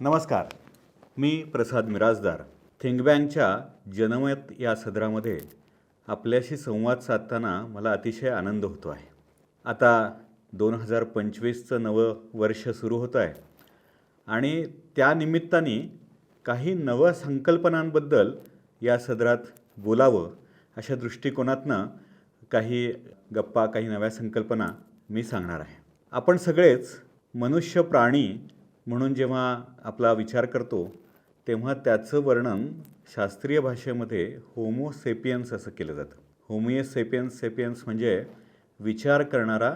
नमस्कार. मी प्रसाद मिराजदार. थिंकबँकच्या जनमत या सदरामध्ये आपल्याशी संवाद साधताना मला अतिशय आनंद होतो आहे. आता दोन हजार पंचवीसचं नवं वर्ष सुरू होतं आहे. आणि त्यानिमित्ताने काही नव्या संकल्पनांबद्दल या सदरात बोलावं अशा दृष्टिकोनातनं काही गप्पा काही नव्या संकल्पना मी सांगणार आहे. आपण सगळेच मनुष्य प्राणी म्हणून जेव्हा आपला विचार करतो तेव्हा त्याचं वर्णन शास्त्रीय भाषेमध्ये होमोसेपियन्स असं केलं जातं. होमिओसेपियन्स सेपियन्स म्हणजे विचार करणारा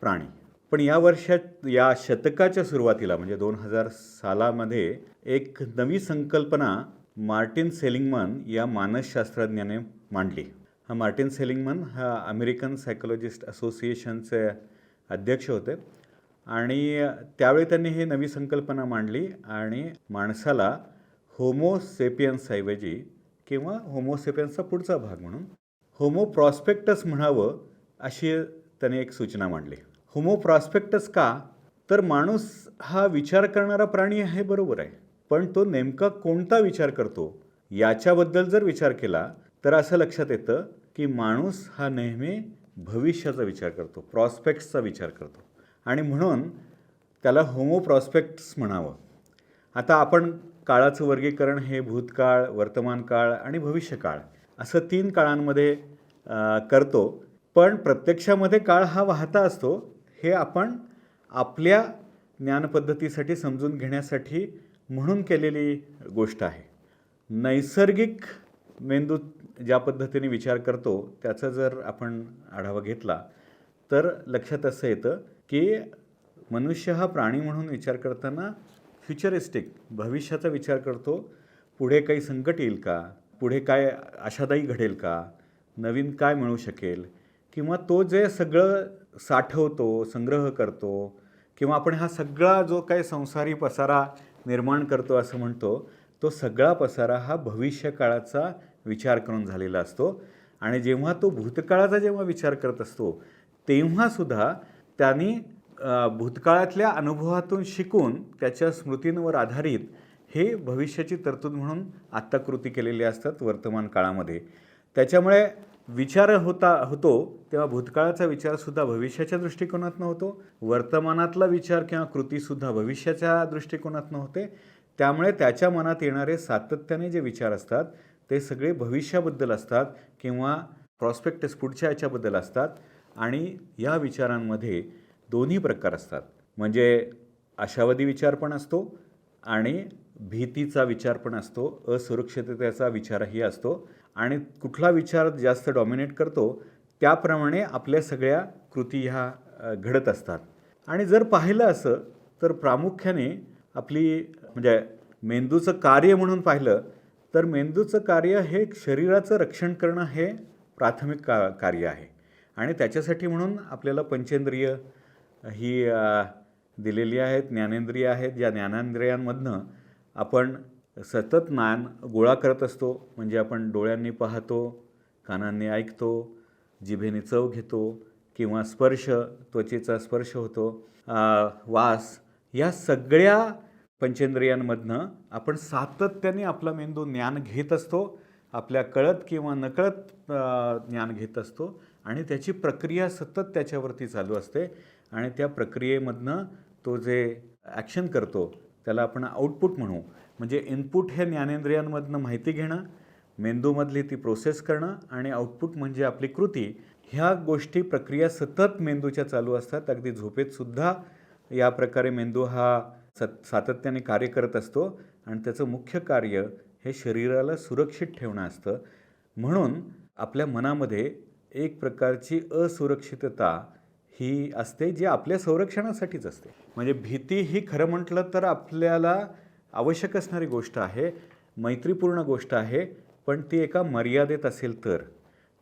प्राणी. पण या वर्षात या शतकाच्या सुरुवातीला म्हणजे दोन हजार सालामध्ये एक नवी संकल्पना मार्टिन सेलिंगमन या मानसशास्त्रज्ञाने मांडली. हा मार्टिन सेलिंगमन हा अमेरिकन सायकोलॉजिस्ट असोसिएशनचे अध्यक्ष होते. आणि त्यावेळी त्यांनी ही नवी संकल्पना मांडली आणि माणसाला होमोसेपियन्सऐवजी किंवा होमोसेपियन्सचा पुढचा भाग म्हणून होमो प्रॉस्पेक्टस म्हणावं अशी त्याने एक सूचना मांडली. होमो प्रॉस्पेक्टस का? तर माणूस हा विचार करणारा प्राणी आहे बरोबर आहे. पण तो नेमका कोणता विचार करतो? याच्याबद्दल जर विचार केला तर असं लक्षात येतं की माणूस हा नेहमी भविष्याचा विचार करतो प्रॉस्पेक्ट्सचा विचार करतो. आणि म्हणून त्याला होमो प्रॉस्पेक्ट्स म्हणावं. आता आपण काळाचं वर्गीकरण हे भूतकाळ वर्तमान काळ आणि भविष्यकाळ असं तीन काळांमध्ये करतो. पण प्रत्यक्षामध्ये काळ हा वाहता असतो हे आपण आपल्या ज्ञानपद्धतीसाठी समजून घेण्यासाठी म्हणून केलेली गोष्ट आहे. नैसर्गिक मेंदू ज्या पद्धतीने विचार करतो त्याचा जर आपण आढावा घेतला तर लक्षात असं येतं की मनुष्य हा प्राणी म्हणून विचार करताना फ्युचरिस्टिक भविष्याचा विचार करतो. पुढे काही संकट येईल का? पुढे काय आशादायी घडेल का? नवीन काय मिळू शकेल? किंवा तो जे सगळं साठवतो संग्रह करतो किंवा आपण हा सगळा जो काही संसारी पसारा निर्माण करतो असं म्हणतो तो सगळा पसारा हा भविष्यकाळाचा विचार करून झालेला असतो. आणि जेव्हा तो भूतकाळाचा जेव्हा विचार करत असतो तेव्हासुद्धा त्यांनी भूतकाळातल्या अनुभवातून शिकून त्याच्या स्मृतींवर आधारित हे भविष्याची तरतूद म्हणून आत्ता कृती केलेली असतात वर्तमान काळामध्ये. त्याच्यामुळे विचार होता होतो तेव्हा भूतकाळाचा विचारसुद्धा भविष्याच्या दृष्टिकोनातनं होतो. वर्तमानातला विचार किंवा कृतीसुद्धा भविष्याच्या दृष्टिकोनातनं होते. त्यामुळे त्याच्या मनात येणारे सातत्याने जे विचार असतात ते सगळे भविष्याबद्दल असतात किंवा प्रॉस्पेक्टस पुढच्या याच्याबद्दल असतात. आणि या विचारांमध्ये दोन्ही प्रकार असतात. म्हणजे आशावादी विचार पण असतो आणि भीतीचा विचार पण असतो. असुरक्षिततेचा विचारही असतो. आणि कुठला विचार जास्त डॉमिनेट करतो त्याप्रमाणे आपल्या सगळ्या कृती ह्या घडत असतात. आणि जर पाहिलं असं तर प्रामुख्याने आपली म्हणजे मेंदूचं कार्य म्हणून पाहिलं तर मेंदूचं कार्य हे शरीराचं रक्षण करणं हे प्राथमिक का कार्य आहे. आणि त्याच्यासाठी म्हणून आपल्याला पंचेंद्रिय ही दिलेली आहेत ज्ञानेंद्रिय आहेत ज्या ज्ञानेंद्रियांमधनं आपण सतत ज्ञान गोळा करत असतो. म्हणजे आपण डोळ्यांनी पाहतो कानांनी ऐकतो जिभेने चव घेतो किंवा स्पर्श त्वचेचा स्पर्श होतो. वास या सगळ्या पंचेंद्रियांमधनं आपण सातत्याने आपला मेंदू ज्ञान घेत असतो. आपल्या कळत किंवा नकळत ज्ञान घेत असतो. आणि त्याची प्रक्रिया सतत त्याच्यावरती चालू असते आणि त्या प्रक्रियेमधनं तो जे ॲक्शन करतो त्याला आपण आउटपुट म्हणू. म्हणजे इनपुट हे ज्ञानेंद्रियांमधनं माहिती घेणं मेंदूमधली ती प्रोसेस करणं आणि आउटपुट म्हणजे आपली कृती. ह्या गोष्टी प्रक्रिया सतत मेंदूच्या चालू असतात. अगदी झोपेतसुद्धा या प्रकारे मेंदू हा सत सातत्याने कार्य करत असतो आणि त्याचं मुख्य कार्य हे शरीराला सुरक्षित ठेवणं असतं. म्हणून आपल्या मनामध्ये एक प्रकारची असुरक्षितता ही असते जी आपल्या संरक्षणासाठीच असते. म्हणजे भीती ही खरं म्हटलं तर आपल्याला आवश्यक असणारी गोष्ट आहे मैत्रीपूर्ण गोष्ट आहे पण ती एका मर्यादेत असेल तर.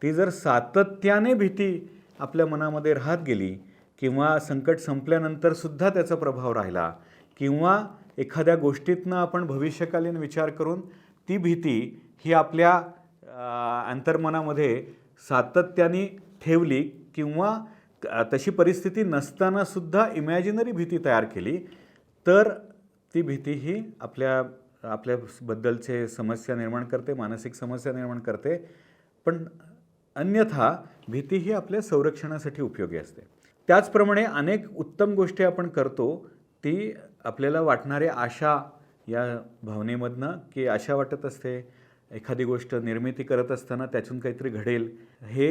ती जर सातत्याने भीती आपल्या मनामध्ये राहत गेली किंवा संकट संपल्यानंतर सुद्धा त्याचा प्रभाव राहिला किंवा एखाद्या गोष्टीतनं आपण भविष्यकालीन विचार करून ती भीती ही आपल्या अंतर्मनामध्ये सातत्याने ठेवली किंवा तशी परिस्थिती नसताना सुद्धा इमॅजिनरी भीती तयार केली तर ती भीती ही आपल्या आपल्याबद्दलचे समस्या निर्माण करते मानसिक समस्या निर्माण करते. पण अन्यथा भीती ही आपल्या संरक्षणासाठी उपयोगी असते. त्याचप्रमाणे अनेक उत्तम गोष्टी आपण करतो ती आपल्याला वाटणारे आशा या भावनेमधनं की आशा वाटत असते एखादी गोष्ट निर्मिती करत असताना त्यातून काहीतरी घडेल. हे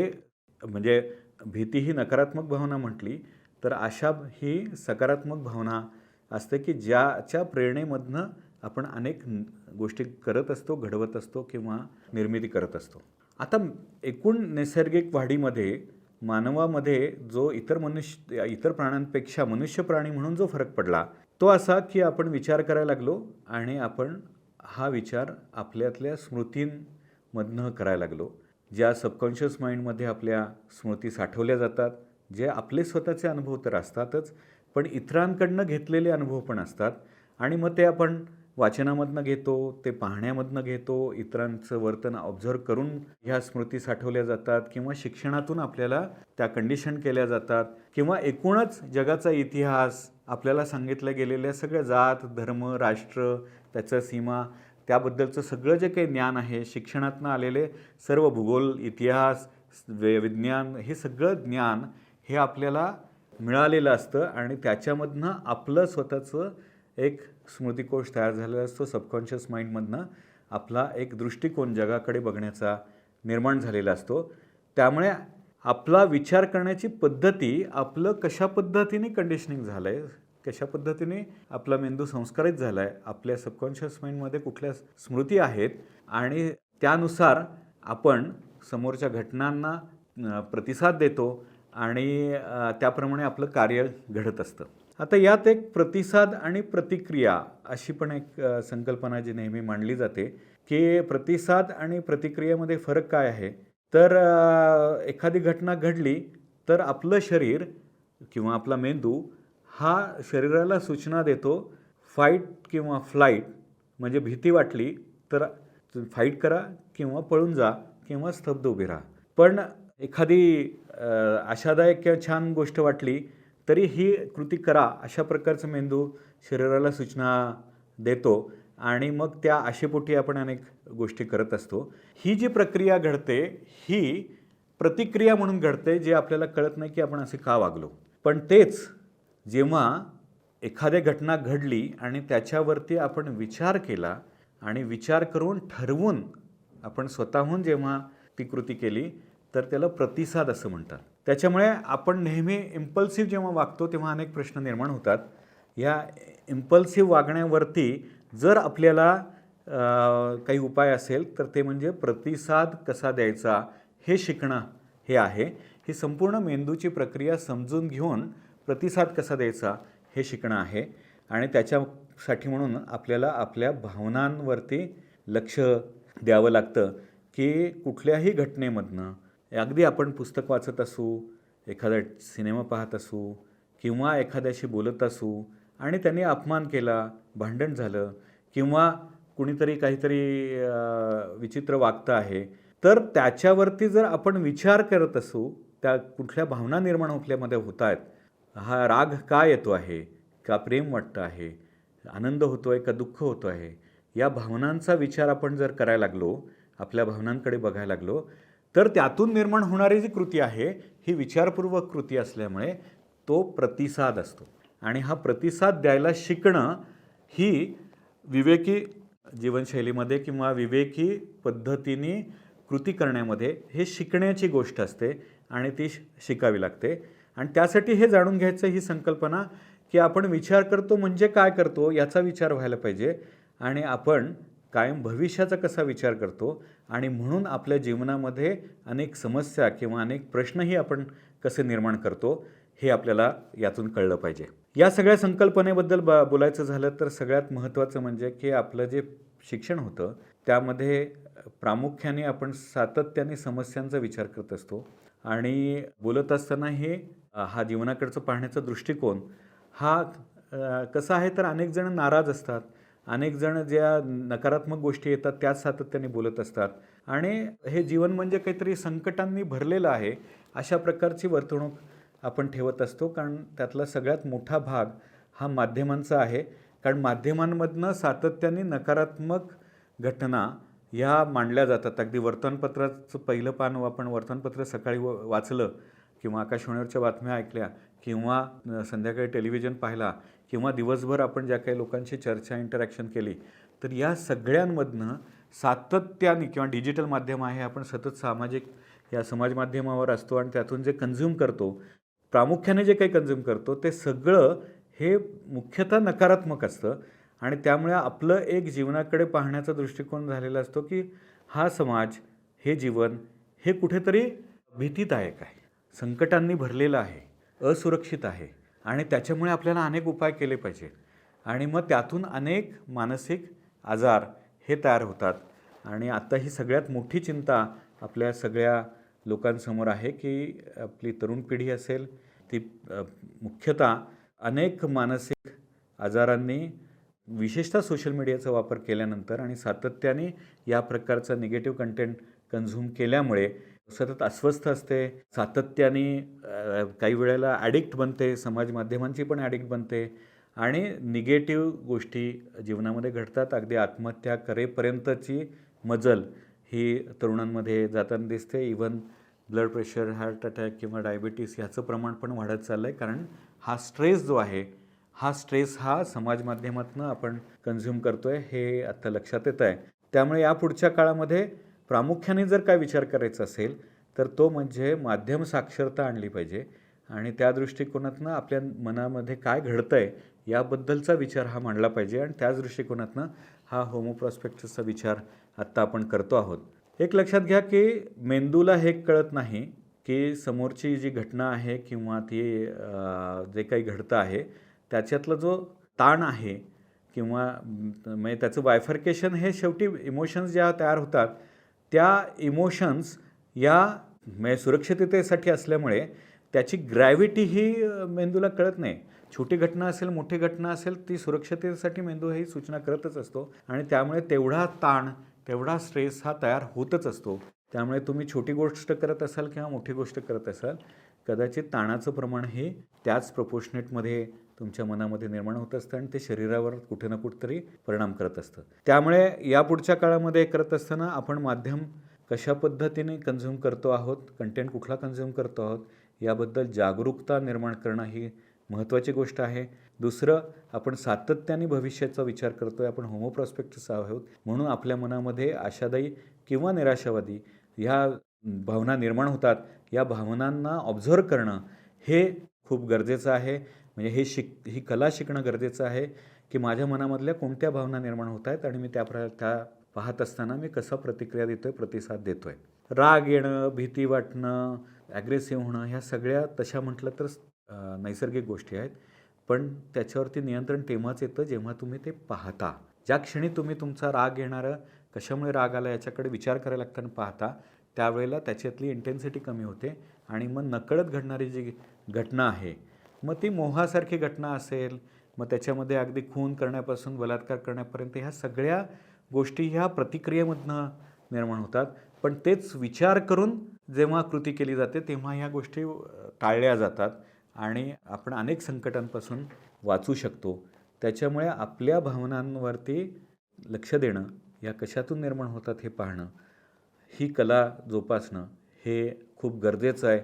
म्हणजे भीती ही नकारात्मक भावना म्हटली तर आशा ही सकारात्मक भावना असते की ज्याच्या प्रेरणेमधनं आपण अनेक गोष्टी करत असतो घडवत असतो किंवा निर्मिती करत असतो. आता एकूण नैसर्गिक वाढीमध्ये मानवामध्ये जो इतर मनुष्य इतर प्राण्यांपेक्षा मनुष्य प्राणी म्हणून जो फरक पडला तो असा की आपण विचार करायला लागलो आणि आपण हा विचार आपल्यातल्या स्मृतींमधनं करायला लागलो. ज्या सबकॉन्शियस माइंडमध्ये आपल्या स्मृती साठवल्या जातात जे आपले स्वतःचे अनुभव तर असतातच पण इतरांकडनं घेतलेले अनुभव पण असतात. आणि मग ते आपण वाचनामधनं घेतो ते पाहण्यामधनं घेतो इतरांचं वर्तन ऑब्झर्व करून ह्या स्मृती साठवल्या जातात किंवा शिक्षणातून आपल्याला त्या कंडिशन केल्या जातात किंवा एकूणच जगाचा इतिहास आपल्याला सांगितल्या गेलेल्या सगळ्या जात धर्म राष्ट्र त्याचं सीमा त्याबद्दलचं सगळं जे काही ज्ञान आहे शिक्षणातनं आलेले सर्व भूगोल इतिहास वे विज्ञान हे सगळं ज्ञान हे आपल्याला मिळालेलं असतं आणि त्याच्यामधनं आपलं स्वतःचं एक स्मृतिकोश तयार झालेला असतो सबकॉन्शियस माइंडमधनं आपला एक दृष्टिकोन जगाकडे बघण्याचा निर्माण झालेला असतो. त्यामुळे आपला विचार करण्याची पद्धती आपलं कशा पद्धतीने कंडिशनिंग झालं आहे कशा पद्धतीने आपला मेंदू संस्कारित झाला आहे आपल्या सबकॉन्शियस माइंडमध्ये कुठल्या स्मृती आहेत आणि त्यानुसार आपण समोरच्या घटनांना प्रतिसाद देतो आणि त्याप्रमाणे आपलं कार्य घडत असतं. आता यात एक प्रतिसाद आणि प्रतिक्रिया अशी पण एक संकल्पना जी नेहमी मांडली जाते की प्रतिसाद आणि प्रतिक्रियेमध्ये फरक काय आहे? तर एखादी घटना घडली तर आपलं शरीर किंवा आपला मेंदू हा शरीराला सूचना देतो फाईट किंवा फ्लाईट म्हणजे भीती वाटली तर फाईट करा किंवा पळून जा किंवा स्तब्ध उभे राहा. पण एखादी आशादायक किंवा छान गोष्ट वाटली तरी ही कृती करा. अशा प्रकारचं मेंदू शरीराला सूचना देतो आणि मग त्या आशेपोटी आपण अनेक गोष्टी करत असतो. ही जी प्रक्रिया घडते ही प्रतिक्रिया म्हणून घडते जे आपल्याला कळत नाही की आपण असे का वागलो. पण तेच जेव्हा एखाद्या घटना घडली आणि त्याच्यावरती आपण विचार केला आणि विचार करून ठरवून आपण स्वतःहून जेव्हा ती कृती केली तर त्याला प्रतिसाद असं म्हणतात. त्याच्यामुळे आपण नेहमी इम्पल्सिव्ह जेव्हा वागतो तेव्हा अनेक प्रश्न निर्माण होतात. या इम्पल्सिव्ह वागण्यावरती जर आपल्याला काही उपाय असेल तर ते म्हणजे प्रतिसाद कसा द्यायचा हे शिकणं हे आहे. ही संपूर्ण मेंदूची प्रक्रिया समजून घेऊन प्रतिसाद कसा द्यायचा हे शिकणं आहे आणि त्याच्यासाठी म्हणून आपल्याला आपल्या भावनांवरती लक्ष द्यावं लागतं की कुठल्याही घटनेमधनं अगदी आपण पुस्तक वाचत असू एखादा सिनेमा पाहत असू किंवा एखाद्याशी बोलत असू आणि त्यांनी अपमान केला भांडण झालं किंवा कुणीतरी काहीतरी विचित्र वागतं आहे तर त्याच्यावरती जर आपण विचार करत असू त्या कुठल्या भावना निर्माण आपल्यामध्ये होत आहेत हा राग का येतो आहे? का प्रेम वाटतं आहे? आनंद होतो आहे का दुःख होतो आहे? या भावनांचा विचार आपण जर करायला लागलो आपल्या भावनांकडे बघायला लागलो तर त्यातून निर्माण होणारी जी कृती आहे ही विचारपूर्वक कृती असल्यामुळे तो प्रतिसाद असतो. आणि हा प्रतिसाद द्यायला शिकणं ही विवेकी जीवनशैलीमध्ये किंवा विवेकी पद्धतीने कृती करण्यामध्ये हे शिकण्याची गोष्ट असते आणि ती शिकावी लागते. आणि त्यासाठी हे जाणून घ्यायचं ही संकल्पना की आपण विचार करतो म्हणजे काय करतो याचा विचार व्हायला पाहिजे. आणि आपण कायम भविष्याचा कसा विचार करतो आणि म्हणून आपल्या जीवनामध्ये अनेक समस्या किंवा अनेक प्रश्नही आपण कसे निर्माण करतो हे आपल्याला यातून कळलं पाहिजे. या सगळ्या संकल्पनेबद्दल ब बोलायचं झालं तर सगळ्यात महत्त्वाचं म्हणजे की आपलं जे शिक्षण होतं त्यामध्ये प्रामुख्याने आपण सातत्याने समस्यांचा विचार करत असतो. आणि बोलत असताना हे हा जीवनाकडचं पाहण्याचा दृष्टिकोन हा कसा आहे तर अनेक जण नाराज असतात. अनेक जण ज्या नकारात्मक गोष्टी येतात त्याच सातत्याने बोलत असतात. आणि हे जीवन म्हणजे काहीतरी संकटांनी भरलेलं आहे अशा प्रकारची वर्तणूक आपण ठेवत असतो. कारण त्यातला सगळ्यात मोठा भाग हा माध्यमांचा आहे. कारण माध्यमांमधनं सातत्याने नकारात्मक घटना ह्या मांडल्या जातात. अगदी वर्तमानपत्राचं पहिलं पान आपण वर्तमानपत्र सकाळी व वाचलं किंवा आकाशवाणीवरच्या बातम्या ऐकल्या किंवा संध्याकाळी टेलिव्हिजन पाहिला किंवा दिवसभर आपण ज्या काही लोकांशी चर्चा इंटरॅक्शन केली तर या सगळ्यांमधनं सातत्याने किंवा डिजिटल माध्यम आहे आपण सतत सामाजिक या समाज माध्यमावर असतो आणि त्यातून जे कन्झ्युम करतो प्रामुख्याने जे काही कन्झ्युम करतो ते सगळं हे मुख्यतः नकारात्मक असतं. आणि त्यामुळे आपलं एक जीवनाकडे पाहण्याचा दृष्टिकोन झालेला असतो की हा समाज हे जीवन हे कुठेतरी भीतीदायक आहे. संकटांनी भरलेलं आहे असुरक्षित आहे आणि त्याच्यामुळे आपल्याला अनेक उपाय केले पाहिजे. आणि मग त्यातून अनेक मानसिक आजार हे तयार होतात. आणि आता ही सगळ्यात मोठी चिंता आपल्या सगळ्या लोकांसमोर आहे की आपली तरुण पिढी असेल ती मुख्यतः अनेक मानसिक आजारांनी विशेषतः सोशल मीडियाचा वापर केल्यानंतर आणि सातत्याने या प्रकारचा निगेटिव्ह कंटेंट कन्झ्युम केल्यामुळे सतत अस्वस्थ असते सातत्याने काही वेळेला ॲडिक्ट बनते समाज माध्यमांची पण ॲडिक्ट बनते आणि निगेटिव्ह गोष्टी जीवनामध्ये घडतात. अगदी आत्महत्या करेपर्यंतची मजल ही तरुणांमध्ये जाताना दिसते. Even blood pressure heart attack किंवा डायबिटीस ह्याचं प्रमाण पण वाढत चाललं आहे कारण हा स्ट्रेस जो आहे हा स्ट्रेस हा समाज माध्यमातून आपण कन्झ्युम करतो आहे हे आत्ता लक्षात येत आहे त्यामुळे या पुढच्या काळामध्ये प्रामुख्याने जर काय विचार करायचा असेल तर तो म्हणजे माध्यम साक्षरता आणली पाहिजे. आणि त्या दृष्टिकोनातनं आपल्या मनामध्ये काय घडतं आहे याबद्दलचा विचार हा मांडला पाहिजे. आणि त्याच दृष्टिकोनातनं हा होमोप्रॉस्पेक्टसचा विचार आत्ता आपण करतो आहोत. एक लक्षात घ्या की मेंदूला हे कळत नाही की समोरची जी घटना आहे किंवा ती जे काही घडतं आहे त्याच्यातला जो ताण आहे किंवा म्हणजे त्याचं बायफर्केशन हे शेवटी इमोशन्स ज्या तयार होतात त्या इमोशन्स या म्हणजे सुरक्षिततेसाठी असल्यामुळे त्याची ग्रॅव्हिटी ही मेंदूला कळत नाही. छोटी घटना असेल मोठी घटना असेल ती सुरक्षिततेसाठी मेंदू ही सूचना करतच असतो आणि त्यामुळे तेवढा ताण तेवढा स्ट्रेस हा तयार होतच असतो. त्यामुळे तुम्ही छोटी गोष्ट करत असाल किंवा मोठी गोष्ट करत असाल कदाचित ताणाचं प्रमाण हे त्याच प्रपोशनेटमध्ये तुमच्या मनामध्ये निर्माण होत असतं आणि ते शरीरावर कुठे ना कुठेतरी परिणाम करत असतं. त्यामुळे या पुढच्या काळामध्ये करत असताना आपण माध्यम कशा पद्धतीने कन्झ्युम करतो आहोत कंटेंट कुठला कन्झ्युम करतो आहोत याबद्दल जागरूकता निर्माण करणं ही महत्त्वाची गोष्ट आहे. दुसरं आपण सातत्याने भविष्याचा विचार करतो आहे आपण होमोप्रॉस्पेक्टस आहोत म्हणून आपल्या मनामध्ये आशादायी किंवा निराशावादी ह्या भावना निर्माण होतात या भावनांना ऑब्झर्व करणं हे खूप गरजेचं आहे. म्हणजे हे शिक ही कला शिकणं गरजेचं आहे की माझ्या मनामधल्या कोणत्या भावना निर्माण होत आहेत आणि मी त्या प्र त्या पाहत असताना मी कसा प्रतिक्रिया देतो आहे प्रतिसाद देतो आहे राग येणं भीती वाटणं ॲग्रेसिव्ह होणं ह्या सगळ्या तशा म्हटलं तर नैसर्गिक गोष्टी आहेत. पण त्याच्यावरती नियंत्रण तेव्हाच येतं जेव्हा तुम्ही ते पाहता. ज्या क्षणी तुम्ही तुमचा राग येणारं कशामुळे राग आला याच्याकडे विचार करायला लागताना पाहता त्यावेळेला त्याच्यातली इंटेन्सिटी कमी होते आणि मग नकळत घडणारी जी घटना आहे मग ती मोहासारखी घटना असेल मग त्याच्यामध्ये अगदी खून करण्यापासून बलात्कार करण्यापर्यंत ह्या सगळ्या गोष्टी ह्या प्रतिक्रियेमधनं निर्माण होतात. पण तेच विचार करून जेव्हा कृती केली जाते तेव्हा ह्या गोष्टी टाळल्या जातात आणि आपण अनेक संकटांपासून वाचू शकतो. त्याच्यामुळे आपल्या भावनांवरती लक्ष देणं या कशातून निर्माण होतात हे पाहणं ही कला जोपासणं हे खूप गरजेचं आहे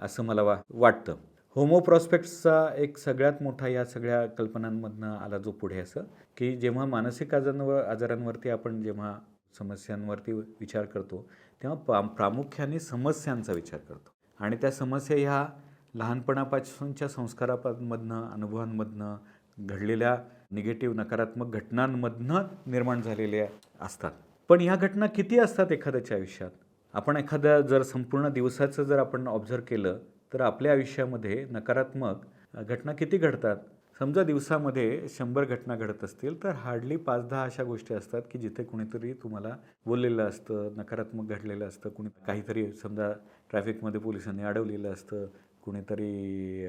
असं मला वा वाटतं. होमोप्रॉस्पेक्ट्सचा एक सगळ्यात मोठा या सगळ्या कल्पनांमधनं आला जो पुढे असं की जेव्हा मानसिक आजारांवर आजारांवरती आपण जेव्हा समस्यांवरती विचार करतो तेव्हा पा प्रामुख्याने समस्यांचा विचार करतो. आणि त्या समस्या ह्या लहानपणापासूनच्या संस्कारामधनं अनुभवांमधनं घडलेल्या निगेटिव्ह नकारात्मक घटनांमधनं निर्माण झालेल्या असतात. पण ह्या घटना किती असतात एखाद्याच्या आयुष्यात? आपण एखाद्या जर संपूर्ण दिवसाचं जर आपण ऑब्झर्व केलं तर आपल्या आयुष्यामध्ये नकारात्मक घटना किती घडतात? समजा दिवसामध्ये शंभर घटना घडत असतील तर हार्डली पाच दहा अशा गोष्टी असतात की जिथे कुणीतरी तुम्हाला बोललेलं असतं नकारात्मक घडलेलं असतं कुणी काहीतरी समजा ट्रॅफिकमध्ये पोलिसांनी अडवलेलं असतं कुणीतरी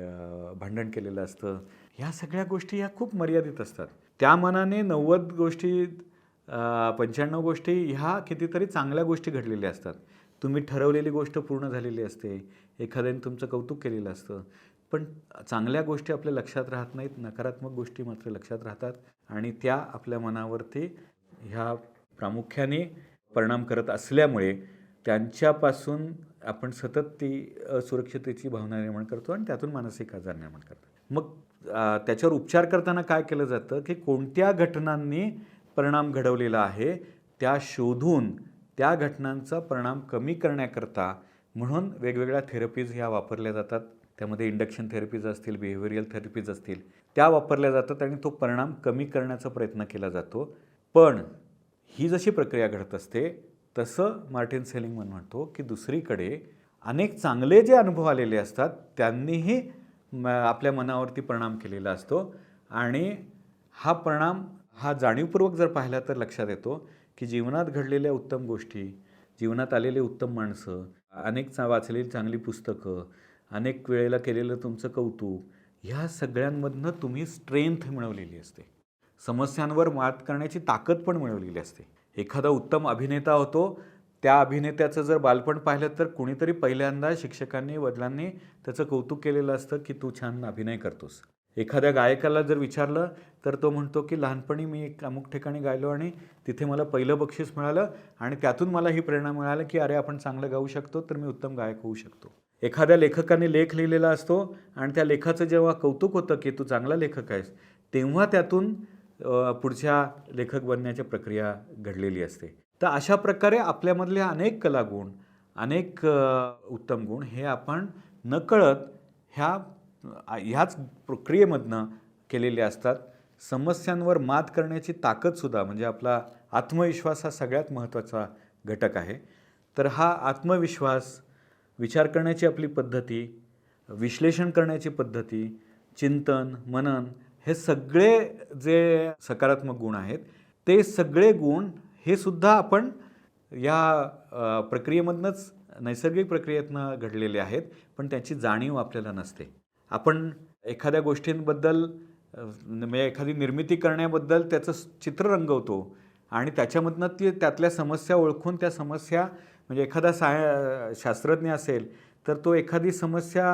भांडण केलेलं असतं. ह्या सगळ्या गोष्टी ह्या खूप मर्यादित असतात. त्या मनाने नव्वद गोष्टी पंच्याण्णव गोष्टी ह्या कितीतरी चांगल्या गोष्टी घडलेल्या असतात. तुम्ही ठरवलेली गोष्ट पूर्ण झालेली असते एखाद्याने तुमचं कौतुक केलेलं असतं. पण चांगल्या गोष्टी आपल्या लक्षात राहत नाहीत नकारात्मक गोष्टी मात्र लक्षात राहतात आणि त्या आपल्या मनावरती ह्या प्रामुख्याने परिणाम करत असल्यामुळे त्यांच्यापासून आपण सतत ती असुरक्षितेची भावना निर्माण करतो आणि त्यातून मानसिक आजार निर्माण करतो मग त्याच्यावर उपचार करताना काय केलं जातं की कोणत्या घटनांनी परिणाम घडवलेला आहे त्या शोधून त्या घटनांचा परिणाम कमी करण्याकरता म्हणून वेगवेगळ्या थेरपीज ह्या वापरल्या जातात. त्यामध्ये इंडक्शन थेरपीज असतील बिहेवियल थेरपीज असतील त्या वापरल्या जातात आणि तो परिणाम कमी करण्याचा प्रयत्न केला जातो. पण ही जशी प्रक्रिया घडत असते तसं मार्टिन सेलिंगमन म्हणतो की दुसरीकडे अनेक चांगले जे अनुभव आलेले असतात त्यांनीही म आपल्या मनावरती परिणाम केलेला असतो आणि हा परिणाम हा जाणीवपूर्वक जर पाहिला तर लक्षात येतो की जीवनात घडलेल्या उत्तम गोष्टी जीवनात आलेले उत्तम माणसं अनेक चा वाचलेली चांगली पुस्तकं अनेक वेळेला केलेलं तुमचं कौतुक ह्या सगळ्यांमधनं तुम्ही स्ट्रेंथ मिळवलेली असते. समस्यांवर मात करण्याची ताकद पण मिळवलेली असते. एखादा उत्तम अभिनेता होतो त्या अभिनेत्याचं जर बालपण पाहिलं तर कुणीतरी पहिल्यांदा शिक्षकांनी वडिलांनी त्याचं कौतुक केलेलं असतं की तू छान अभिनय करतोस. एखाद्या गायकाला जर विचारलं तर तो म्हणतो की लहानपणी मी एक अमुक ठिकाणी गायलो आणि तिथे मला पहिलं बक्षीस मिळालं आणि त्यातून मला ही प्रेरणा मिळाली की अरे आपण चांगलं गाऊ शकतो तर मी उत्तम गायक होऊ शकतो. एखाद्या लेखकाने लेख लिहिलेला असतो आणि त्या लेखाचं जेव्हा कौतुक होतं की तू चांगला लेखक आहेस तेव्हा त्यातून पुढच्या लेखक बनण्याची प्रक्रिया घडलेली असते. तर अशा प्रकारे आपल्यामधले अनेक कलागुण अनेक उत्तम गुण हे आपण नकळत ह्या ह्याच प्रक्रियेमधनं केलेले असतात. समस्यांवर मात करण्याची ताकदसुद्धा म्हणजे आपला आत्मविश्वास हा सगळ्यात महत्त्वाचा घटक आहे. तर हा आत्मविश्वास विचार करण्याची आपली पद्धती विश्लेषण करण्याची पद्धती चिंतन मनन हे सगळे जे सकारात्मक गुण आहेत ते सगळे गुण हे सुद्धा आपण या प्रक्रियेमधनंच नैसर्गिक प्रक्रियेतनं घडलेले आहेत पण त्याची जाणीव आपल्याला नसते. आपण एखाद्या गोष्टींबद्दल म्हणजे एखादी निर्मिती करण्याबद्दल त्याचं चित्र रंगवतो आणि त्याच्यामधनं ती त्यातल्या समस्या ओळखून त्या समस्या म्हणजे एखादा साय शास्त्रज्ञ असेल तर तो एखादी समस्या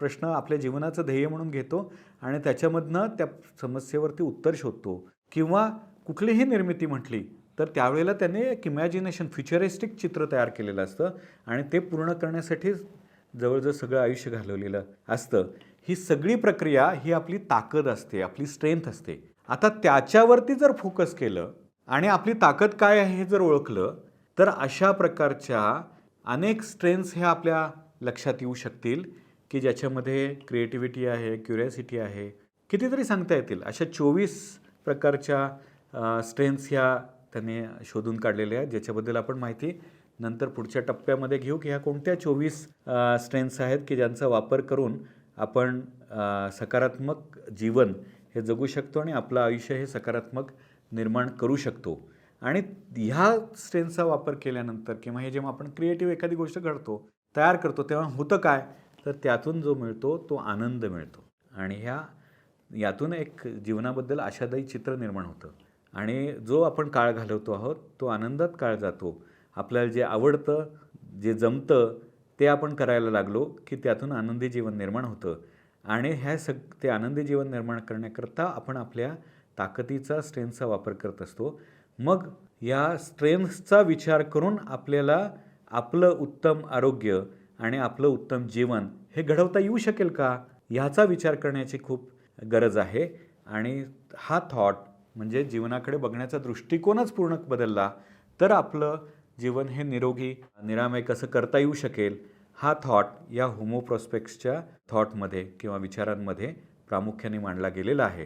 प्रश्न आपल्या जीवनाचं ध्येय म्हणून घेतो आणि त्याच्यामधनं त्या समस्येवरती उत्तर शोधतो. किंवा कुठलीही निर्मिती म्हटली तर त्यावेळेला त्याने एक इमॅजिनेशन फ्युचरिस्टिक चित्र तयार केलेलं असतं आणि ते पूर्ण करण्यासाठी जवळजवळ सगळं आयुष्य घालवलेलं असतं. ही सगळी प्रक्रिया ही आपली ताकद असते आपली स्ट्रेंथ असते. आता त्याच्यावरती जर फोकस केलं आणि आपली ताकद काय आहे हे जर ओळखलं तर अशा प्रकारच्या अनेक स्ट्रेंथ्स ह्या आपल्या लक्षात येऊ शकतील की ज्याच्यामध्ये क्रिएटिव्हिटी आहे क्युरियासिटी आहे. कितीतरी सांगता येतील. अशा चोवीस प्रकारच्या स्ट्रेंथ्स ह्या त्याने शोधून काढलेल्या आहेत ज्याच्याबद्दल आपण माहिती नंतर पुढच्या टप्प्यामध्ये घेऊ की ह्या कोणत्या चोवीस स्ट्रेंथ्स आहेत की ज्यांचा वापर करून आपण सकारात्मक जीवन हे जगू शकतो आणि आपलं आयुष्य हे सकारात्मक निर्माण करू शकतो. आणि ह्या स्ट्रेंथचा वापर केल्यानंतर किंवा हे जेव्हा आपण क्रिएटिव्ह एखादी गोष्ट घडतो तयार करतो तेव्हा होतं काय? तर त्यातून जो मिळतो तो आनंद मिळतो. आणि ह्या यातून एक जीवनाबद्दल आशादायी चित्र निर्माण होतं. आणि जो आपण काळ घालवतो आहोत तो आनंदात काळ जातो. आपल्याला जे आवडतं जे जमतं ते आपण करायला लागलो की त्यातून आनंदी जीवन निर्माण होतं. आणि ह्या सग ते आनंदी जीवन निर्माण करण्याकरता आपण आपल्या ताकदीचा स्ट्रेंथचा वापर करत असतो. मग या स्ट्रेंथचा विचार करून आपल्याला आपलं उत्तम आरोग्य आणि आपलं उत्तम जीवन हे घडवता येऊ शकेल का? ह्याचा विचार करण्याची खूप गरज आहे. आणि हा थॉट म्हणजे जीवनाकडे बघण्याचा दृष्टिकोनच पूर्ण बदलला तर आपलं जीवन हे निरोगी निरामय कसं करता येऊ शकेल हा थॉट या होमोप्रॉस्पेक्ट्सच्या थॉटमध्ये किंवा विचारांमध्ये प्रामुख्याने मांडला गेलेला आहे.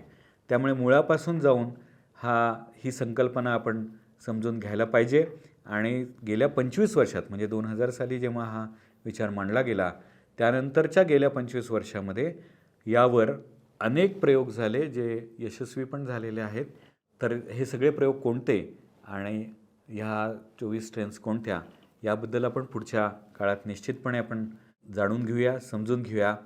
त्यामुळे मुळापासून जाऊन हा ही संकल्पना आपण समजून घ्यायला पाहिजे आणि गेल्या पंचवीस वर्षात म्हणजे दोन हजार साली जेव्हा हा विचार मांडला गेला त्यानंतरच्या गेल्या पंचवीस वर्षामध्ये यावर अनेक प्रयोग झाले जे यशस्वी पण झालेले आहेत. तर हे सगळे प्रयोग कोणते आणि ह्या चोवीस ट्रेन्स कोणत्या? याबद्दल आपण पुढच्या काळात निश्चितपणे आपण जाणून घेऊया समजून घेऊया.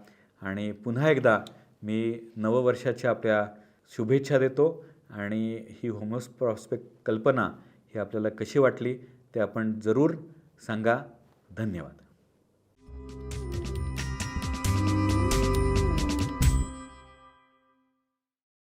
आणि पुन्हा एकदा मी नववर्षाच्या आपल्या शुभेच्छा देतो आणि ही होमोस प्रॉस्पेक्ट कल्पना ही आपल्याला कशी वाटली ते आपण जरूर सांगा. धन्यवाद.